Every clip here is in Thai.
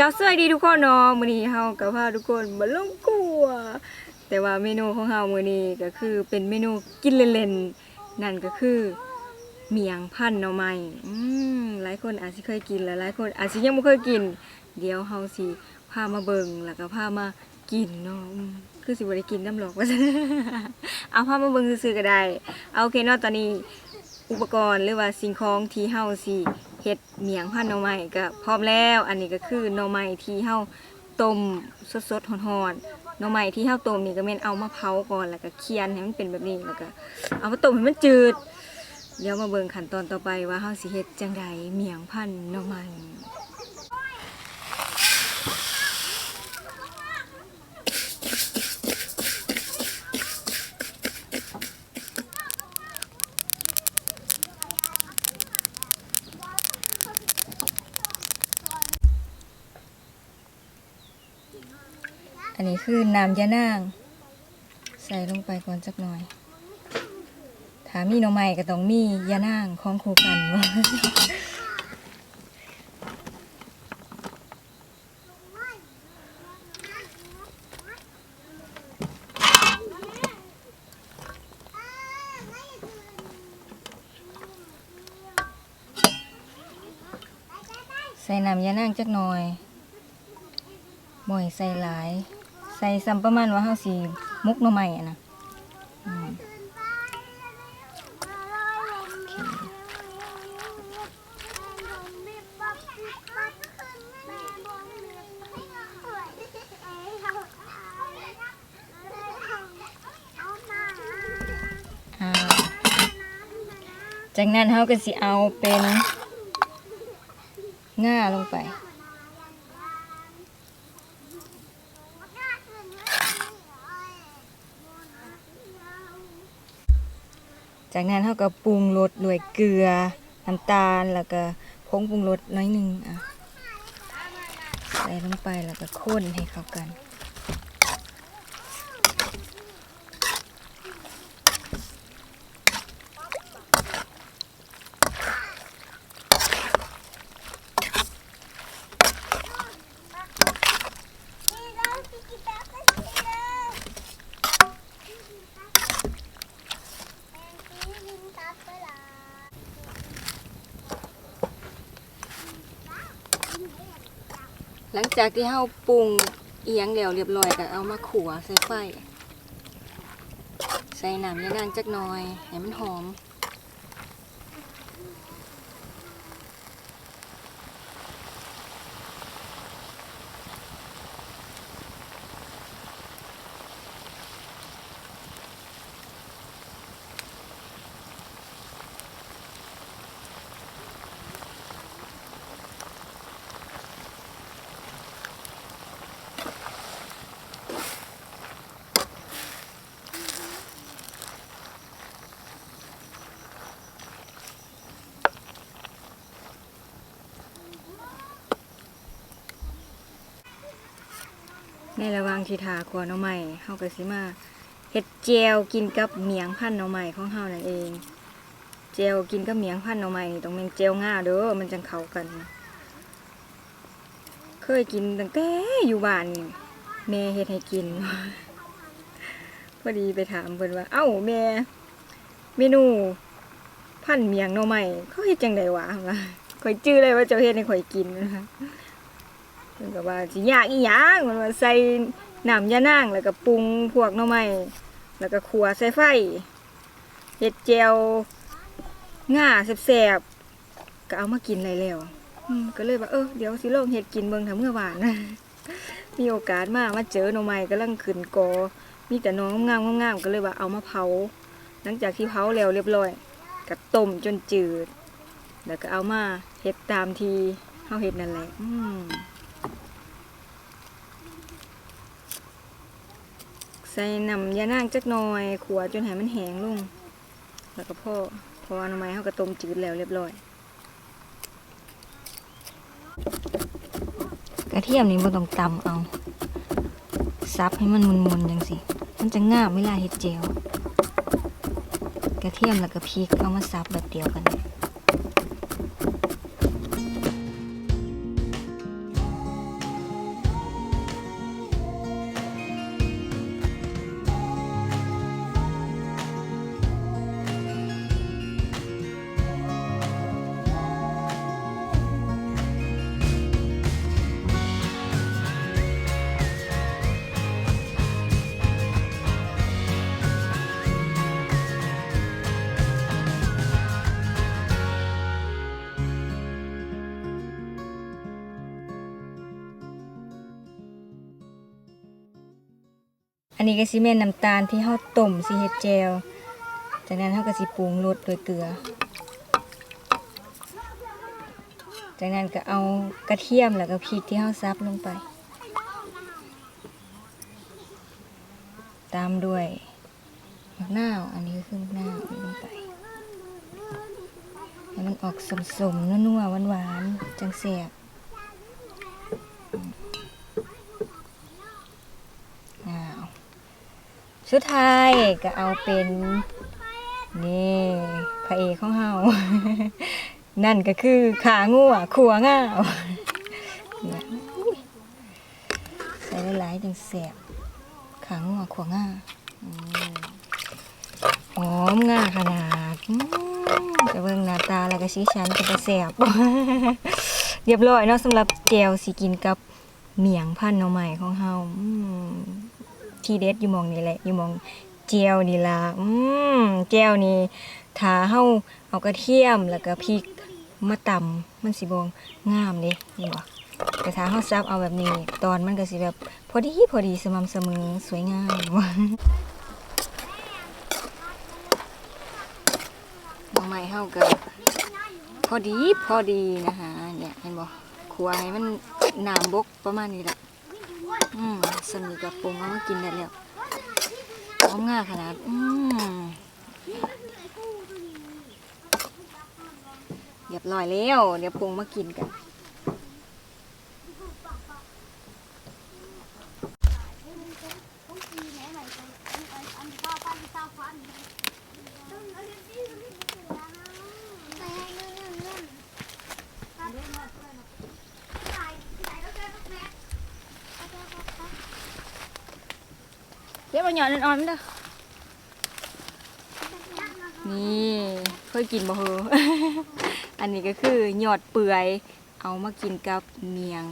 กับสวัสดีทุกคนเนาะมื้อนี้เฮากับพาทุกคนมาลงครัว แต่ว่าเมนูของเฮามื้อนี้ก็คือเป็นเมนูกินเล่นๆนั่นก็คือเมียงพันหน่อไม้อืมหลายคนอาจสิเคยกินและหลายคนอาจสิยังบ่เคยกิน เดี๋ยวเฮาสิพามาเบิ่งแล้วก็พามากินเนาะอืมคือสิบ่ได้กินน้ำหรอกว่าซั่นเอาพามาเบิ่งซื่อๆก็ได้เอาโอเคเนาะตอนนี้อุปกรณ์หรือว่าสิ่งของที่เฮาสิ เฮ็ดเมียงพันหน่อไม้ก็พร้อมแล้ว อันนี้ก็คือหน่อไม้ที่เฮาต้มสดๆร้อนๆหน่อไม้ที่เฮาต้มนี่ก็แม่นเอามาเผาก่อนแล้วก็เคี่ยนให้มันเป็นแบบนี้แล้วก็เอามาต้มให้มันจืด เดี๋ยวมาเบิ่งขั้นตอนต่อไปว่าเฮาสิเฮ็ดจังใดเมียงพันหน่อไม้ คือน้ำยานาง ใส่ลงไปก่อนจักหน่อย ถามีหน่อไม้ก็ต้องมียานางของคู่กันว่าใส่น้ำยานางจักหน่อยบ่อยใส่หลาย ใส่ซ้ำประมาณว่าเฮาสิมุกหน่อไม้อะนะจากนั้นเฮาก็สิเอาเป็นง่าลงไป จากนั้นเฮาก็ปรุงรสด้วยเกลือน้ำตาลแล้วก็ผงปรุงรสน้อยหนึงอะใส่ลงไปแล้วก็คนให้เข้ากัน หลังจากที่เฮาปรุงเอียงแล้วเรียบร้อยก็เอามาขัวใส่ไฟ ใส่น้ำยานางจักหน่อยให้มันหอม ในระหว่างที่ทาขัวหน่อไม้เฮาก็สิมาเฮ็ดแจวกินกับเมียงพันน่อไม้ของเฮานั่นเองแจวกินกับเมียงพันน่อไม้นี่ต้องเป็นแจวง่าเด้อมันจังเข้ากัน เคยกินตั้งแต่อยู่บ้านนี่แม่เฮ็ดให้กิน พอดีไปถามเพิ่นว่า เอ้าแม่เมนู พันเมียงน่อไม้เขาเฮ็ดจังไดวะว่าข่อยจื้อเลยว่าเจ้าเฮ็ดให้ข่อยกินนะคะ เพิ่นก็ว่าสิยากอีหยังมันว่าใส่น้ำยานางแล้วก็ปรุงพวกหน่อไม้แล้วก็ขัวใส่ไฟเฮ็ดแจวง่าแซ่บๆก็เอามากินได้แล้วก็เลยว่าเออเดี๋ยวสิลองเฮ็ดกินเบิ่งถ้าเมื่อวานนะมีโอกาสมามาเจอหน่อไม้กำลังขึ้นกอ มีแต่น้องงามงามก็เลยว่าเอามาเผา หลังจากที่เผาแล้วเรียบร้อยก็ต้มจนจืด แล้วก็เอามาเฮ็ดตามทีเฮาเฮ็ดนั่นแหละอืม ใส่น้ำยานางจักหน่อยขัวจนให้มันแห้งลง แล้วก็พ่อพออนามัยเขาก็ต้มจืดแล้วเรียบร้อย กระเทียมนี่บ่ต้องตำเอา ซับให้มันมุนๆจังสิ มันจะง่ามเวลาเฮ็ดเจลกระเทียมแล้วก็พริกเอามาซับแบบเดียวกันเลย นนี้ก็สิแม่นน้ำตาลที่เฮาต้มสิเฮ็ดแจวจากนั้นเฮาก็สิปรุงรสด้วยเกลือ จากนั้นก็เอากระเทียมแล้วก็พริกที่เฮาซับลงไป ตามด้วยมะนาว อันนี้ก็คือมะนาวลงไป ให้มันออกสมๆนัวๆหวานๆจังแซ่บอ้าว สุดท้ายก็เอาเป็นนี่พระเอกของเฮา นั่นก็คือขางัวขัวง่าวนี่ใส่หลายๆจังแซ่บขางัวขัวง่าหอมง่าขนาดจะเบิ่งหน้าตาแล้วก็ชี้ชันก็จะแซ่บเรียบร้อยเนาะสำหรับแจวสิกินกับเมียงพันธุ์น่อใหม่ของเฮา ที่เด็ดอยู่มองนี่แหละอยู่มองเจียวนี่ล่ะอืมแจวนี่ถ้าเฮาเอากระเทียมแล้วก็พริกมาตำมันสิบ่งามเด้นี่บ่แต่ถ้าเฮาซับเอาแบบนี้ ตอนมันก็สิแบบพอดีพอดีสม่ำเสมอสวยงามหน่อไม้เฮาก็พอดีพอดีนะคะเนี่ยเห็นบ่ขัวให้มันน้ำบกประมาณนี้แหละ อืมสนิทกับปรุงเอามากินได้แล้วหอมง่าขนาด อืมเรียบร้อยแล้ว เดี๋ยวปรุงมากินกัน เก็บเอาหยอดอ่อนๆมันเด้อนี่เคยกินบ่เหออันนี้ก็คือหยอดเปื่อย เอามากินกับเมียง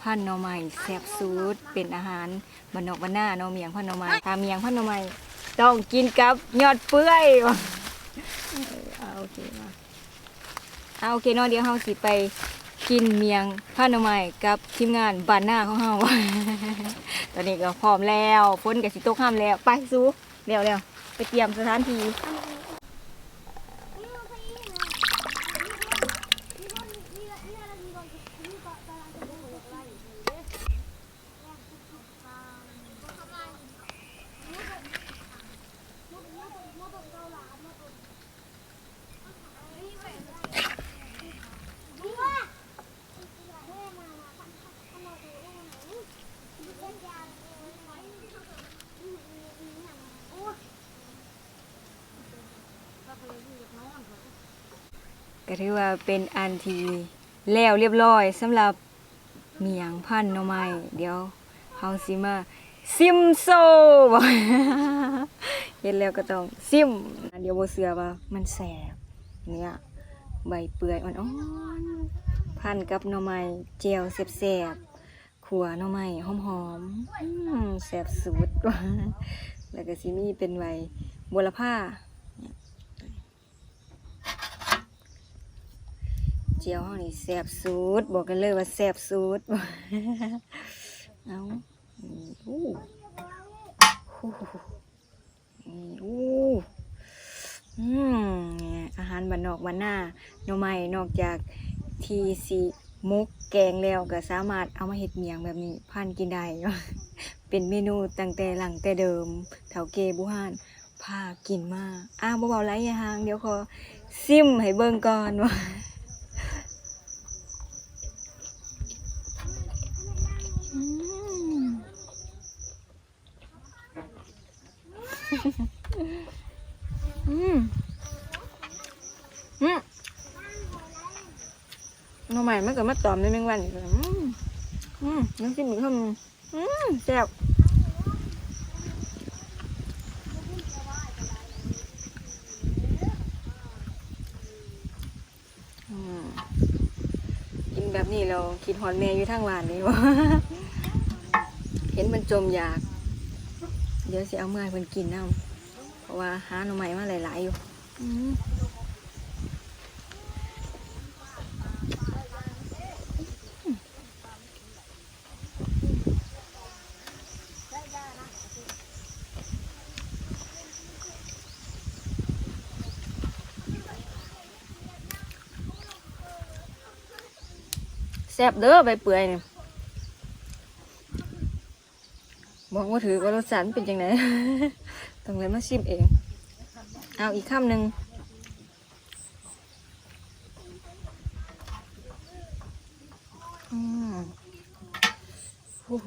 พันหน่อไม้แซ่บซูดเป็นอาหารบานนอกบานหน้าเนาะเมียงพันหน่อไม้ถ้าเมียงพันหน่อไม้ต้องกินกับหยอดเปื่อยเออเอาโอเคมาเอาโอเคเนาะเดี๋ยวเฮาสิไป กินเมียงพันหน่อไม้กับทีมงานบานหน้าของเฮา ตอนนี้ก็พร้อมแล้วพ้นกับสิโตกห้ามแล้ว ไปสู้เร็วเร็วๆไปเตรียมสถานที่ ก็ถือว่าเป็นอันที่แล้วเรียบร้อยสำหรับเมียงพันหน่อไม้เดี๋ยวเฮาสิมาซิมโซบ่เห็นแล้วก็ต้องซิม เดี๋ยวบ่เชื่อว่ามันแสบเนี่ยใบเปื่อยอ่อนๆพันกับหน่อไม้เจียวแซ่บๆขัวหน่อไม้หอมๆมแซ่บสุดแล้วก็สิมีเป็นใบบัวละพา เจียวห้องนี่แซ่บสูตรบอกกันเลยว่าแซ่บสูตรเอาอู้หูอู้อืมอาหารบ้านนอกบ้านหน้าหน่อไม้นอกจากทีสีมุกแกงแล้วก็สามารถเอามาเฮ็ดเมียงแบบนี้พันกินได้เป็นเมนูตั้งแต่หลังแต่เดิมเถาเกบุหานพากินมากอ้าวเบาๆไรอย่าห่าง เดี๋ยวขอซิมให้เบิ่งก่อนว่า อืมอืมอืมหน่อใหม่มันเกิดมา ตอมในแมงวันอีกแล้วอืมอืมน้ำจิ้มอีกคำอืมแซ่บกินแบบนี้เราคิดฮอนแม่อยู่ทางวานนี่วะเห็นมันจมอยาก เดี๋ยวสิเอาเมื่อให้มันกินเอาเพราะว่าหาหน่อไม้มาหลายๆอยู่ ซ่บเด้อใบเปื่อยนี่บอกว่าถือว่ารสชาติมันเป็นยังไงต้องเลยมาชิมเอง เอาอีกคำหนึ่งอืมโอ้โห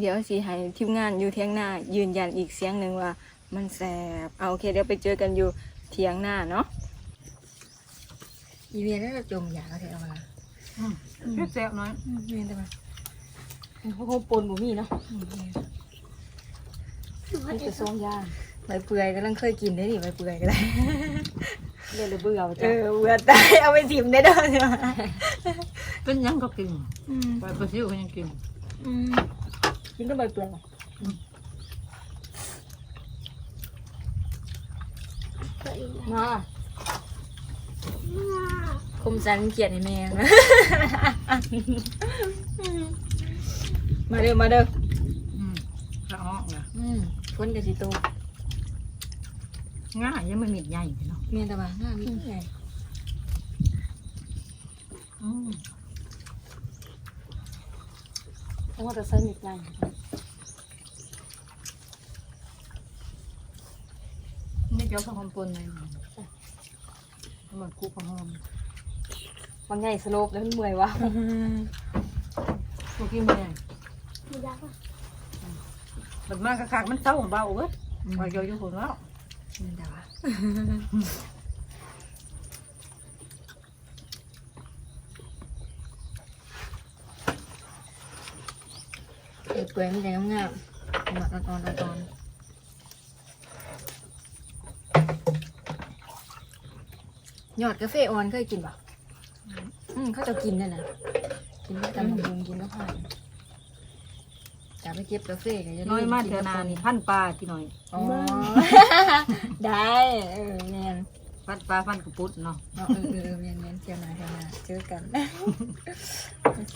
เดี๋ยวสิให้ทีมงานอยู่เที่ยงหน้า ยืนยันอีกเสียงหนึ่งว่า มันแสบเอาโอเคเดี๋ยวไปเจอกันอยู่เที่ยงหน้าเนาะอีเวียนน่าจะจมยาแถวมาแซ่บน้อยเวียนแต่มาโอ้โหปนบ่มีเนาะนี่จะส้มย่างใบเปื่อยกำลังเคยกินได้ดิใบเปื่อยก็ได้เรียนเลยเบื่อเอจ้ะอเบื่อตายเอาไปถิ่มได้เด้อใช่ไหมเป็นหยังก็กินอืมไปปลาซิวก็ยังกิน อืม กินก็ใบเปื่อยเหรอมาคมสันเกลียดให้แม่นะมาเด้อมาเด้ออืมละอ้อกนะอืมฝนกับสิโตง่ายยังไม่มีดใหญ่เนาะเมียนตะวันหน้ามีไงอืม เพราะว่าจะใส่มีดใหญ่นี่เจ้าข้าวหอมปนเลยมันคู่ข้าวหอมบางไงสโลปแล้วมันเมื่อยวะพวกกี้มันใหญ่บัดมากกะคักมันเต้าเบาเว้ยคอยเยอะอยู่คนแล้วเมียนตะ วันเปื่อยมันจะงามๆมาตอนๆตอนๆยอดกาแฟออนเคยกินปะอืมเขาจะกินนั่นน่ะกินกับตำบักหุงกินกับผักจะไปเก็บกาแฟกันจะน้อยมากเถอะนานี่พันปลาที่หน่อย อ๋อ ได้ เออเนียนพันปลาพันกระปุดเนาะเอาเออเออเนียนเนียนเที่ยวนาเที่ยวนาเจอกัน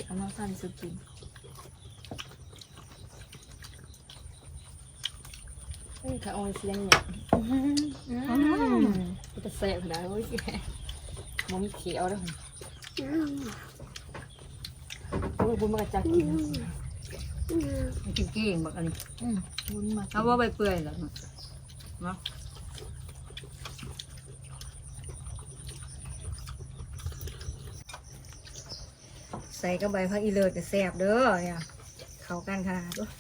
เอามาพันสุกินเฮ้ย ข้าออยเสียงเนี่ยจะแสบได้โอ้ยแกมันเขียวแล้วโอ้ยบุญมากจักกินมันกินเก่งบักอันนี้บุญมาเอาว่าใบเปื่อยแล้วเนาะใส่กับใบพักอีเลิศจะแสบเด้อเนี่ยเขากันขนาดด้วย